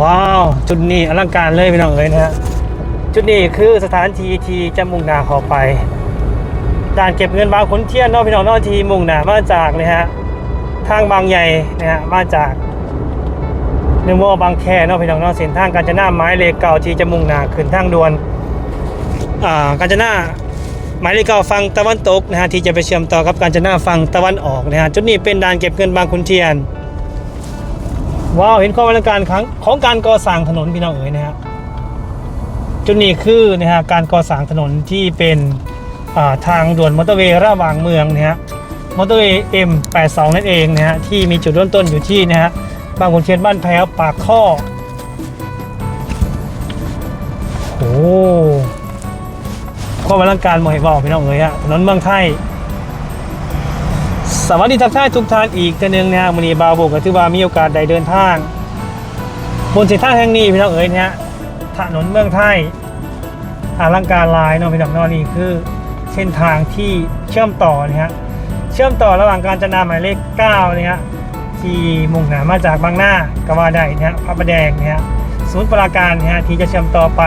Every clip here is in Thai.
ว้าว จุดนี้อลังการเลยพี่น้องเอ้ยนะฮะจุดนี้คือสถานที่ที่จะมุ่งหน้าเข้าไปด่านเก็บเงินบางขุนเทียนนาะพี่น้องนาะที่มุ่งหน้ามาจากนะฮะทางบางใหญ่นะฮะมาจากเนวอบางแคนาะพี่น้องนาะเส้นทางกาญจนาไม้เลเก่าที่จะมุ่งหน้าขึ้นทางด่วนอ่ากาญจนาหมายเลขเก่าฝั่งตะวันตกนะฮะที่จะไปเชื่อมต่อกับกาญจนาฝั่งตะวันออกนะฮะจุดนี้เป็นด่านเก็บเงินบางขุนเทียน ว้าวเห็นความอลังการของของการก่อสร้างถนนพี่น้องเอ๋ยนะฮะจุดนี้คือนะฮะการก่อสร้างถนนที่เป็นาทางด่วนมอเตอร์เวย์ระหว่างเมืองนะฮะมอเตอร์เวย์ M82 นั่นเองนะฮะที่มีจุดเริ่มต้นอยู่ที่นะฮะบางขุนเทียนบ้านแพ้วปากข้อโอ้ความอลังการมอยบอกพี่น้องเอ๋ยฮะถนนเมืองไทย สวัสดีทักทายทุกท่านอีกทีหนึงนะฮะวันนี้บาวโบกก็ถือว่ามีโอกาสได้เดินทาง บนเส้นทางแห่งนี้พี่น้องเอ๋ยเนะฮะถนนเมืองไทยอลังการลายเนาะพี่น้องเนาะนี่คือเส้นทางที่เชื่อมต่อนะฮะเชื่อมต่อระหว่างการจนาหมายเลข9นะฮะที่มุ่งหน้ามาจากบางหน้ากวาได้นะฮะพระประแดงนะฮะศูนย์ปราการนะฮะที่จะเชื่อมต่อไป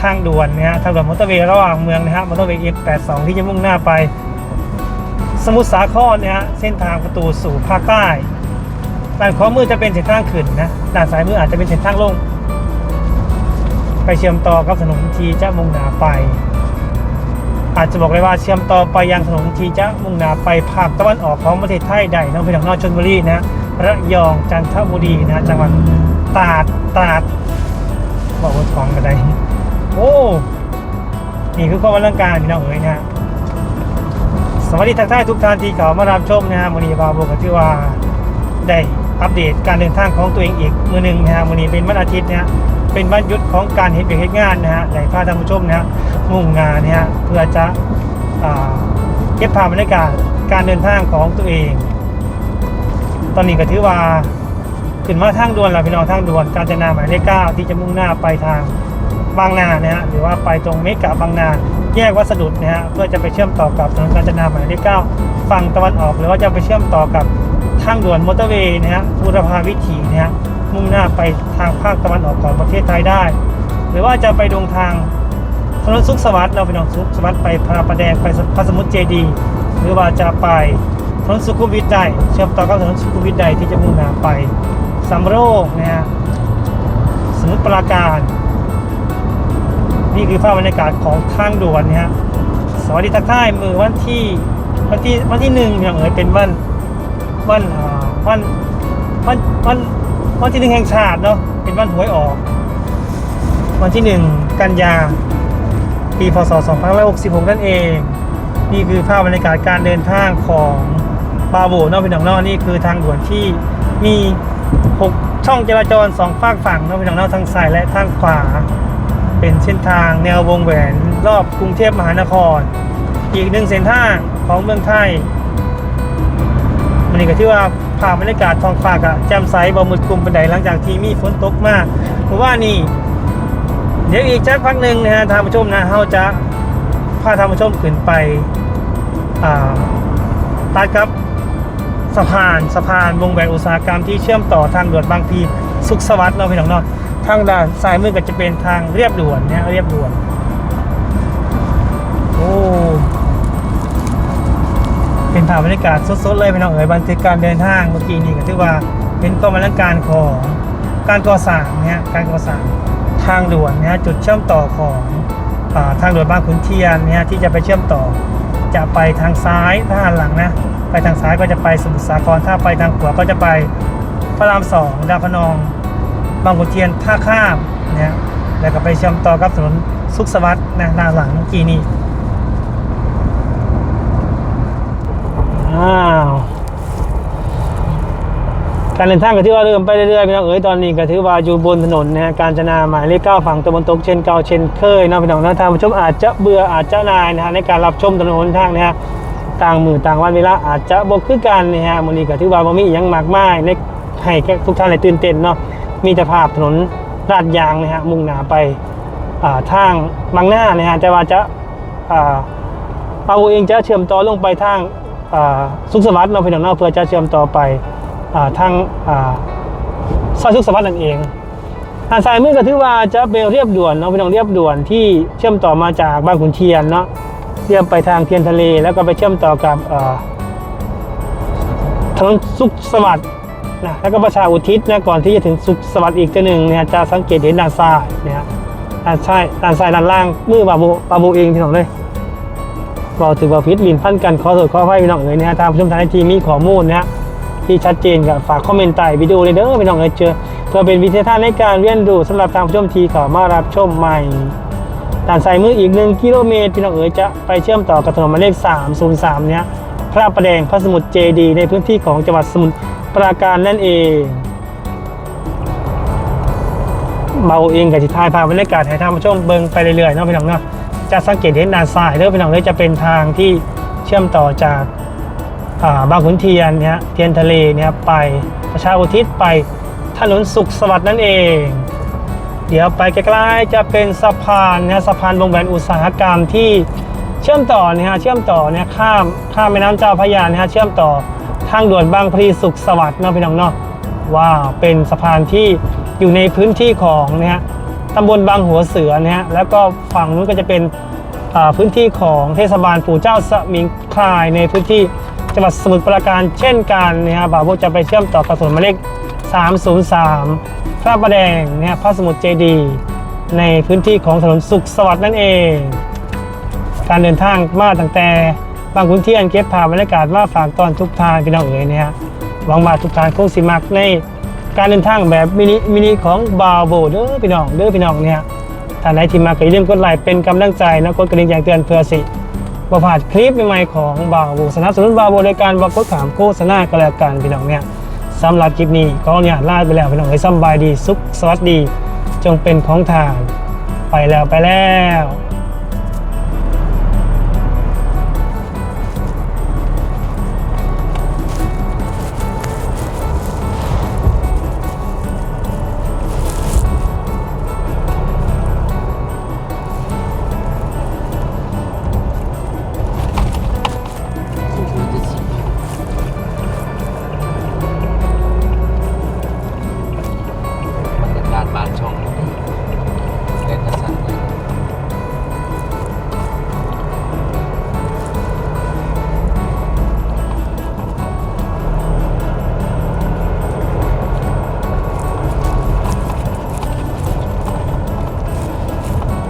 ทางด่วนนะฮะทางด่วนมอเตอร์เวย์ระหว่างเมืองนะฮะมอเตอร์เวย์ F82 ที่จะมุ่งหน้าไป สมุทรสาครเนี่ยฮะเส้นทางประตูสู่ภาคใต้ด้านขวามือจะเป็นเส้นทางขึ้นนะด้านซ้ายมืออาจจะเป็นเส้นทางลง ไปเชื่อมต่อกับถนนทีจะมุ่งหน้าไป อาจจะบอกเลยว่าเชื่อมต่อไปยังถนนทีจะมุ่งหน้าไปภาคตะวันออกของประเทศไทยได้น้องพี่น้องนอกชนบุรีนะระยองจันทบุรีนะจังหวัดตราดตราดบอกว่าท้องกันได้โอ้นี่คือความอลังการพี่น้องเอ๋ยนะฮะ วัสดีทักทายทุกท่านที่เขามารับชมนะฮะวันนี้บาวโบก็ถือว่าได้อัปเดตการเดินทางของตัวเองอีกมือหนึ่งนะฮะวันนี้เป็นวันอาทิตย์นะฮะเป็นวันหยุดของการเห็นเบียกเฮ็ดงานนะฮะได้พาท่านผู้ชมนะฮะมุ่งงานนะฮะเพื่อจะเก็บภาพบรรยากาศการเดินทางของตัวเอง ตอนนี้ก็ถือว่าขึ้นมาทางด่วนแล้วพี่น้องทางด่วนกาญจนาหมายเลขเก้าที่จะมุ่งหน้าไปทางบางนานะฮะหรือว่าไปตรงเมกะบางนา แยกวัสดุนะฮะเพื่อจะไปเชื่อมต่อกับถนนกาญจนาหมายเลขเก้าฝั่งตะวันออก หรือว่าจะไปเชื่อมต่อกับทางด่วนมอเตอร์เวย์นะฮะบูรพาวิถีนะฮะมุ่งหน้าไปทางภาคตะวันออกของประเทศไทยได้ หรือว่าจะไปดงทางถนนสุขสวัสดิ์เราไปดงสุขสวัสดิ์ไปพระประแดงไปพระสมุทรเจดีย์หรือว่าจะไปถนนสุขุมวิทได้เชื่อมต่อกับถนนสุขุมวิทได้ที่จะมุ่งหน้าไปสำโรงนะฮะสมุทรปราการ นี่คือภาพบรรยากาศของทางด่วนนะฮะสวัสดีทักทายมือวันที่วันที่วันที่หนึ่งอย่างเอ๋ยเป็นวันวันวันวันวันวันที่หนึ่งแห่งชาติเนาะเป็นวันหวยออก วันที่หนึ่งกันยาปีพศ2566 นั่นเอง นี่คือภาพบรรยากาศการเดินทางของบาโบนอกเป็นหนองนอกนี่คือทางด่วนที่มีหกช่องจราจรสองฝากฝั่งนอกเป็นหนองนอกทางซ้ายและทางขวา เป็นเส้นทางแนววงแหวนรอบกรุงเทพมหานคร อีกหนึ่งเส้นทางของเมืองไทยมันนี่ก็ที่ว่าผ่านบรรยากาศท้องฟ้ากับแจ่มใสบ่มืดคลุมปันไดหลังจากที่มีฝนตกมากเพราะว่านี่เดี๋ยวอีกสักพักหนึ่งนะฮะท่านผู้ชมนะเราจะพาท่านผู้ชมขึ้นไปอ่าตัดครับสะพานสะพานวงแหวนอุตสาหกรรมที่เชื่อมต่อทางด่วนบางพีสุขสวัสดิ์เราพี่น้องเนาะ ทางด้านซ้ายมือก็จะเป็นทางเรียบด่วนนะเรียบด่วน โอ้เป็นภาพบรรยากาศสดๆเลยพี่น้องเอ๋ยบันทึกการเดินทางเมื่อกี้นี่ก็ถือว่าเป็นกองบรรยากาศของการก่อสร้างนะฮะการก่อสร้างทางด่วนนะฮะจุดเชื่อมต่อของอทางด่วนบางขุนเทียนนะฮะที่จะไปเชื่อมต่อ จะไปทางซ้ายถ้าหันหลังนะไปทางซ้ายก็จะไปสมุทรสาครถ้าไปทางขวาก็จะไปพระรามสองดาวพนอง บางขุนเทียนท่าข้ามนะแล้วก็ไปเชื่อมต่อกับถนนสุขสวัสดิ์นะด้านหลังเมื่อกี้นี่อ้าวการเดินทางก็ถือว่าเริ่มไปเรื่อยๆพี่น้องเอ๋ยตอนนี้ก็ถือว่าอยู่บนถนนนะฮะการจนาหมายเลขเก้าฝั่งตะวันตกเช่นเก่าเช่นเคยเนาะพี่น้องนะท่านผู้ชมอาจจะเบื่ออาจจะนายนะฮะในการรับชมถนนทางนะฮะต่างมือต่างวันเวลาอาจจะบกคือกันนะฮะมื้อนี้ก็ถือว่าบ่มีอหยังมากมายในให้ทุกท่านได้ตื่นเต้นเนาะ มีแต่ภาพถนนลาดยางนะฮะมุ่งหน้าไปทางบางหน้านะฮะแต่ว่าจะอ่าเอาเองจะเชื่อมต่อลงไปทางสุขสวัสดิ์เราะพี่น้องเนาะเพื่อจะเชื่อมต่อไปอทางอ่าซอยสุขสวัสดิ์นั่นเองทางซ้ายมือก็ถือว่าจะเป็นเรียบด่วนเนาะพี่น้องเรียบด่วนที่เชื่อมต่อมาจากบางขุนเทียนเนาะเชื่อมไปทางเทียนทะเล แล้วก็ไปเชื่อมต่อกับถนนสุขสวัสดิ์ นะแล้วก็ประชาอุทิศนะก่อนที่จะถึงสุขสวัสดิ์อีกตัวหนึ่งเนี่ยจะสังเกตเห็นด้านซ้ายเนี่ยด้านซ้ายด้านซ้ายด้านล่างมือบาบูบาบูเองพี่น้องเลยบอกถือว่าพิษลินพันกันขอโทษขออภัยพี่น้องเอ๋ยนะฮะทางผู้ชมทางไอทีมีข้อมูลนะฮะที่ชัดเจนกับฝากคอมเมนต์ใต้วิดีโอเลยเด้อพี่น้องเอ้ยเจอเพื่อเป็นวิทยาทานในการเรียนรู้สำหรับทางผู้ชมทีขอมารับชมใหม่ด่านสายมืออีกหนึ่งกิโลเมตรพี่น้องเอ๋ยจะไปเชื่อมต่อกับถนนหมายเลข303 เนี้ยพระประแดงพระสมุทรเจดีในพื้นที่ของจังหวัดสมุทร ปราการนั่นเองเบาเองกับจิทายพาบรรยากาศให้ท่านผู้ชมเบิ่งไปเรื่อยๆเนาะพี่น้องเนาะจะสังเกตเห็นด้านซ้ายเด้อพี่น้องเอ้ยจะเป็นทางที่เชื่อมต่อจากาบางขุนเทียนเนี่ยเทียนทะเลเนี่ยไปประชาอุทิศไปถนนสุขสวัสดิ์นั่นเอง เดี๋ยวไปใกล้ๆจะเป็นสะพานเนี่ยสะพานวงแหวนอุตสาหกรรมที่เชื่อมต่อเนี่ยฮะเชื่อมต่อเนี่ยข้ามข้ามแม่น้ำเจ้าพระยาเนี่ยฮะเชื่อมต่อ ทางด่วนบางพลีสุขสวัสดิ์เนาะพี่น้องเนาะว้าวเป็นสะพานที่อยู่ในพื้นที่ของเนี่ยฮะตำบลบางหัวเสือเนี่ยฮะแล้วก็ฝั่งนู้นก็จะเป็นอ่าพื้นที่ของเทศบาลปู่เจ้าสมิงคลายในพื้นที่จังหวัดสมุทรปราการเช่นกันนะฮะบ่าวโบจะไปเชื่อมต่อกับถนนหมายเลข 303 พระประแดงนะฮะพระสมุทรเจดีย์ในพื้นที่ของถนนสุขสวัสดิ์นั่นเอง การเดินทางมาตั้งแต่ บางพื้นที่อันเก็บภาพบรรยากาศมาฝากตอนทุกทางพี่น้องเอ๋ยนะฮะหวังว่าทุกทางคงสิมักในการเดินทางแบบมินิมินิของบาวโบเด้อพี่น้องเด้อพี่น้องเนี่ยท่านใดที่มาก็อย่าลืมกดไลค์เป็นกำลังใจนะกดกระดิ่งแจ้งเตือนเพื่อสิบ่พลาดคลิปใหม่ๆของบาวโบสนับสนุนบาวโบโดยการบอกกดขามโฆษณาก็แล้วกันพี่น้องเนี่ยสำหรับคลิปนี้ก็เนี่ยลาไปแล้วพี่น้องให้สำบายดีสุขสวัสดี จงเป็นของทางไปแล้วไปแล้ว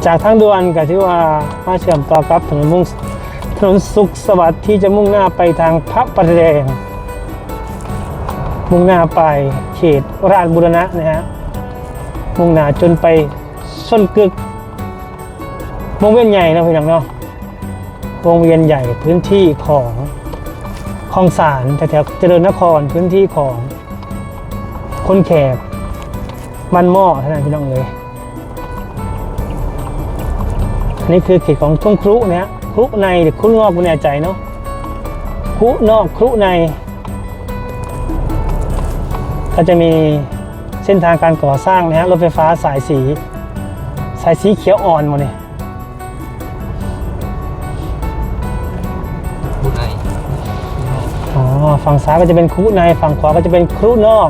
จากทางด่วนก็ที่ว่ามาเชื่อมต่อกับถนนมุ่งถนนสุขสวัสดิ์ที่จะมุ่งหน้าไปทางพระประแดง มุ่งหน้าไปเขตราชบุรณะนะฮะมุ่งหน้าจนไปส้นกึกวงเวียนใหญ่นะพี่น้องเนาะวงเวียนใหญ่พื้นที่ของคลองสารแถวๆเจริญนครพื้นที่ของคนแขกบ้านหม้อท่านพี่น้องเลย นนี้คือเขตของทุ่งครุนะฮะครุในหรือครุนอกไม่แน่ใจเนาะครุนอกครุใน ก็จะมีเส้นทางการก่อสร้างนะฮะรถไฟฟ้าสายสี สายสีเขียวอ่อนหมดเลยผู้ในอ๋อฝั่งซ้ายก็จะเป็นครุในฝั่งขวาก็จะเป็นครุนอก